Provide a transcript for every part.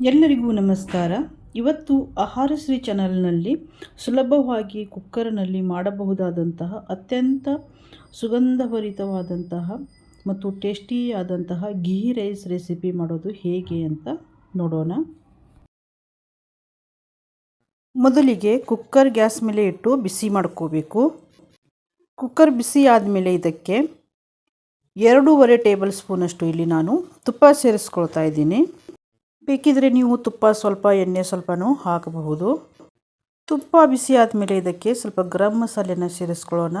ಎಲ್ಲರಿಗೂ ನಮಸ್ಕಾರ. ಇವತ್ತು ಆಹಾರಶ್ರೀ ಚಾನಲ್ನಲ್ಲಿ ಸುಲಭವಾಗಿ ಕುಕ್ಕರ್ನಲ್ಲಿ ಮಾಡಬಹುದಾದಂತಹ ಅತ್ಯಂತ ಸುಗಂಧಭರಿತವಾದಂತಹ ಮತ್ತು ಟೇಸ್ಟಿಯಾದಂತಹ ಘೀ ರೈಸ್ ರೆಸಿಪಿ ಮಾಡೋದು ಹೇಗೆ ಅಂತ ನೋಡೋಣ. ಮೊದಲಿಗೆ ಕುಕ್ಕರ್ ಗ್ಯಾಸ್ ಮೇಲೆ ಇಟ್ಟು ಬಿಸಿ ಮಾಡ್ಕೋಬೇಕು. ಕುಕ್ಕರ್ ಬಿಸಿ ಆದಮೇಲೆ ಇದಕ್ಕೆ ಎರಡೂವರೆ ಟೇಬಲ್ ಸ್ಪೂನಷ್ಟು ಇಲ್ಲಿ ನಾನು ತುಪ್ಪ ಸೇರಿಸ್ಕೊಳ್ತಾ ಇದ್ದೀನಿ. ಬೇಕಿದ್ರೆ ನೀವು ತುಪ್ಪ ಸ್ವಲ್ಪ ಎಣ್ಣೆ ಸ್ವಲ್ಪನೂ ಹಾಕಬಹುದು. ತುಪ್ಪ ಬಿಸಿ ಆದಮೇಲೆ ಇದಕ್ಕೆ ಸ್ವಲ್ಪ ಗರಂ ಮಸಾಲೆನ ಸೇರಿಸ್ಕೊಳ್ಳೋಣ.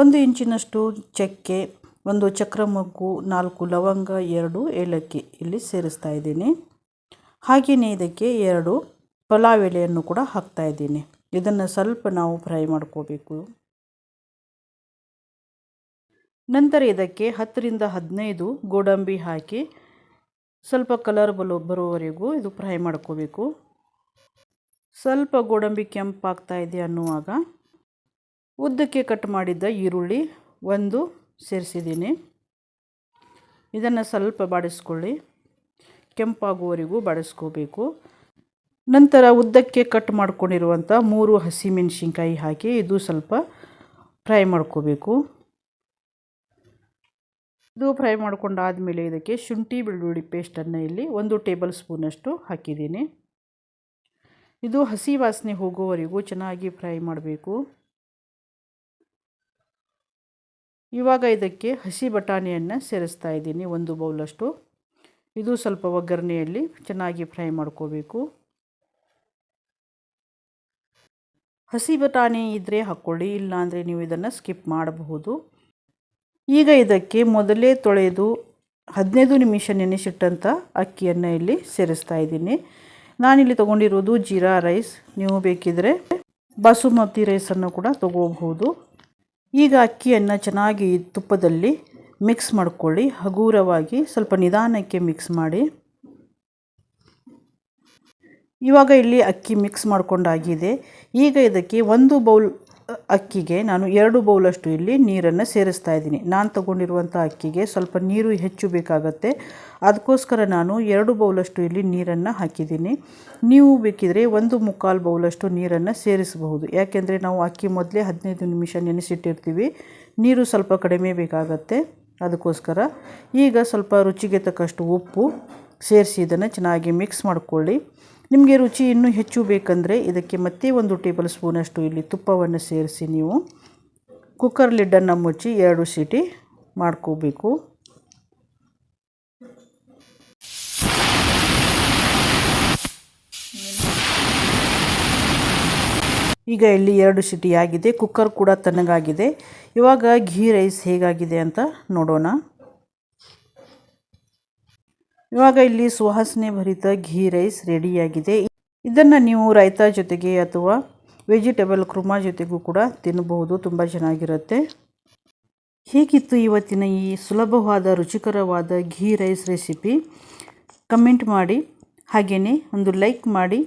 ಒಂದು ಇಂಚಿನಷ್ಟು ಚಕ್ಕೆ, ಒಂದು ಚಕ್ರ ಮಗ್ಗು, ನಾಲ್ಕು ಲವಂಗ, ಎರಡು ಏಲಕ್ಕಿ ಇಲ್ಲಿ ಸೇರಿಸ್ತಾ ಇದ್ದೀನಿ. ಹಾಗೆಯೇ ಇದಕ್ಕೆ ಎರಡು ಪಲಾವ್ ಎಲೆಯನ್ನು ಕೂಡ ಹಾಕ್ತಾ ಇದ್ದೀನಿ. ಇದನ್ನು ಸ್ವಲ್ಪ ನಾವು ಫ್ರೈ ಮಾಡ್ಕೋಬೇಕು. ನಂತರ ಇದಕ್ಕೆ ಹತ್ತರಿಂದ ಹದಿನೈದು ಗೋಡಂಬಿ ಹಾಕಿ ಸ್ವಲ್ಪ ಕಲರ್ ಬಲು ಬರುವವರೆಗೂ ಇದು ಫ್ರೈ ಮಾಡ್ಕೋಬೇಕು. ಸ್ವಲ್ಪ ಗೋಡಂಬಿ ಕೆಂಪಾಗ್ತಾ ಇದೆ ಅನ್ನುವಾಗ ಉದ್ದಕ್ಕೆ ಕಟ್ ಮಾಡಿದ್ದ ಈರುಳ್ಳಿ ಒಂದು ಸೇರಿಸಿದ್ದೀನಿ. ಇದನ್ನು ಸ್ವಲ್ಪ ಬಾಡಿಸ್ಕೊಳ್ಳಿ. ಕೆಂಪಾಗುವವರೆಗೂ ಬಾಡಿಸ್ಕೋಬೇಕು. ನಂತರ ಉದ್ದಕ್ಕೆ ಕಟ್ ಮಾಡ್ಕೊಂಡಿರುವಂಥ ಮೂರು ಹಸಿಮೆಣಸಿನ್ಕಾಯಿ ಹಾಕಿ ಇದು ಸ್ವಲ್ಪ ಫ್ರೈ ಮಾಡ್ಕೋಬೇಕು. ಇದು ಫ್ರೈ ಮಾಡ್ಕೊಂಡಾದಮೇಲೆ ಇದಕ್ಕೆ ಶುಂಠಿ, ಬೆಳ್ಳುಳ್ಳಿ ಪೇಸ್ಟನ್ನು ಇಲ್ಲಿ ಒಂದು ಟೇಬಲ್ ಸ್ಪೂನಷ್ಟು ಹಾಕಿದ್ದೀನಿ. ಇದು ಹಸಿ ವಾಸನೆ ಹೋಗುವವರೆಗೂ ಚೆನ್ನಾಗಿ ಫ್ರೈ ಮಾಡಬೇಕು. ಇವಾಗ ಇದಕ್ಕೆ ಹಸಿ ಬಟಾಣಿಯನ್ನು ಸೇರಿಸ್ತಾ ಇದ್ದೀನಿ, ಒಂದು ಬೌಲಷ್ಟು. ಇದು ಸ್ವಲ್ಪ ಒಗ್ಗರಣೆಯಲ್ಲಿ ಚೆನ್ನಾಗಿ ಫ್ರೈ ಮಾಡ್ಕೋಬೇಕು. ಹಸಿ ಬಟಾಣಿ ಇದ್ದರೆ ಹಾಕ್ಕೊಳ್ಳಿ, ಇಲ್ಲಾಂದರೆ ನೀವು ಇದನ್ನು ಸ್ಕಿಪ್ ಮಾಡಬಹುದು. ಈಗ ಇದಕ್ಕೆ ಮೊದಲೇ ತೊಳೆದು ಹದಿನೈದು ನಿಮಿಷ ನೆನೆಸಿಟ್ಟಂಥ ಅಕ್ಕಿಯನ್ನು ಇಲ್ಲಿ ಸೇರಿಸ್ತಾ ಇದ್ದೀನಿ. ನಾನಿಲ್ಲಿ ತೊಗೊಂಡಿರೋದು ಜೀರಾ ರೈಸ್. ನೀವು ಬೇಕಿದ್ರೆ ಬಾಸುಮತಿ ರೈಸನ್ನು ಕೂಡ ತೊಗೋಬಹುದು. ಈಗ ಅಕ್ಕಿಯನ್ನು ಚೆನ್ನಾಗಿ ತುಪ್ಪದಲ್ಲಿ ಮಿಕ್ಸ್ ಮಾಡ್ಕೊಳ್ಳಿ. ಹಗುರವಾಗಿ ಸ್ವಲ್ಪ ನಿಧಾನಕ್ಕೆ ಮಿಕ್ಸ್ ಮಾಡಿ. ಇವಾಗ ಇಲ್ಲಿ ಅಕ್ಕಿ ಮಿಕ್ಸ್ ಮಾಡ್ಕೊಂಡಾಗಿದೆ. ಈಗ ಇದಕ್ಕೆ ಒಂದು ಬೌಲ್ ಅಕ್ಕಿಗೆ ನಾನು ಎರಡು ಬೌಲಷ್ಟು ಇಲ್ಲಿ ನೀರನ್ನು ಸೇರಿಸ್ತಾ ಇದ್ದೀನಿ. ನಾನು ತಗೊಂಡಿರುವಂಥ ಅಕ್ಕಿಗೆ ಸ್ವಲ್ಪ ನೀರು ಹೆಚ್ಚು ಬೇಕಾಗತ್ತೆ. ಅದಕ್ಕೋಸ್ಕರ ನಾನು ಎರಡು ಬೌಲಷ್ಟು ಇಲ್ಲಿ ನೀರನ್ನು ಹಾಕಿದ್ದೀನಿ. ನೀವು ಬೇಕಿದ್ರೆ ಒಂದು ಮುಕ್ಕಾಲು ಬೌಲಷ್ಟು ನೀರನ್ನು ಸೇರಿಸಬಹುದು. ಯಾಕೆಂದರೆ ನಾವು ಅಕ್ಕಿ ಮೊದಲೇ ಹದಿನೈದು ನಿಮಿಷ ನೆನೆಸಿಟ್ಟಿರ್ತೀವಿ. ನೀರು ಸ್ವಲ್ಪ ಕಡಿಮೆ ಬೇಕಾಗತ್ತೆ. ಅದಕ್ಕೋಸ್ಕರ ಈಗ ಸ್ವಲ್ಪ ರುಚಿಗೆ ತಕ್ಕಷ್ಟು ಉಪ್ಪು ಸೇರಿಸಿ ಇದನ್ನು ಚೆನ್ನಾಗಿ ಮಿಕ್ಸ್ ಮಾಡಿಕೊಳ್ಳಿ. ನಿಮಗೆ ರುಚಿ ಇನ್ನೂ ಹೆಚ್ಚು ಬೇಕಂದರೆ ಇದಕ್ಕೆ ಮತ್ತೆ ಒಂದು ಟೇಬಲ್ ಸ್ಪೂನಷ್ಟು ಇಲ್ಲಿ ತುಪ್ಪವನ್ನು ಸೇರಿಸಿ ನೀವು ಕುಕ್ಕರ್ ಲಿಡ್ಡನ್ನು ಮುಚ್ಚಿ ಎರಡು ಸೀಟಿ ಮಾಡ್ಕೋಬೇಕು. ಈಗ ಇಲ್ಲಿ ಎರಡು ಸಿಟಿ ಆಗಿದೆ. ಕುಕ್ಕರ್ ಕೂಡ ತಣ್ಣಗಾಗಿದೆ. ಇವಾಗ ಘೀ ರೈಸ್ ಹೇಗಾಗಿದೆ ಅಂತ ನೋಡೋಣ. ಇವಾಗ ಇಲ್ಲಿ ಸುವಾಸನೆ ಭರಿತ ಘೀ ರೈಸ್ ರೆಡಿಯಾಗಿದೆ. ಇದನ್ನು ನೀವು ರೈತ ಜೊತೆಗೆ ಅಥವಾ ವೆಜಿಟೇಬಲ್ ಕುರ್ಮಾ ಜೊತೆಗೂ ಕೂಡ ತಿನ್ನಬಹುದು, ತುಂಬ ಚೆನ್ನಾಗಿರುತ್ತೆ. ಹೇಗಿತ್ತು ಇವತ್ತಿನ ಈ ಸುಲಭವಾದ, ರುಚಿಕರವಾದ ಘೀ ರೈಸ್ ರೆಸಿಪಿ. ಕಮೆಂಟ್ ಮಾಡಿ ಹಾಗೆಯೇ ಒಂದು ಲೈಕ್ ಮಾಡಿ.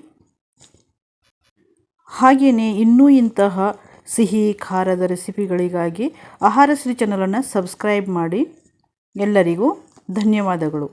ಹಾಗೆಯೇ ಇನ್ನೂ ಇಂತಹ ಸಿಹಿ ಖಾರದ ರೆಸಿಪಿಗಳಿಗಾಗಿ ಆಹಾರಶ್ರೀ ಚಾನಲನ್ನು ಸಬ್ಸ್ಕ್ರೈಬ್ ಮಾಡಿ. ಎಲ್ಲರಿಗೂ ಧನ್ಯವಾದಗಳು.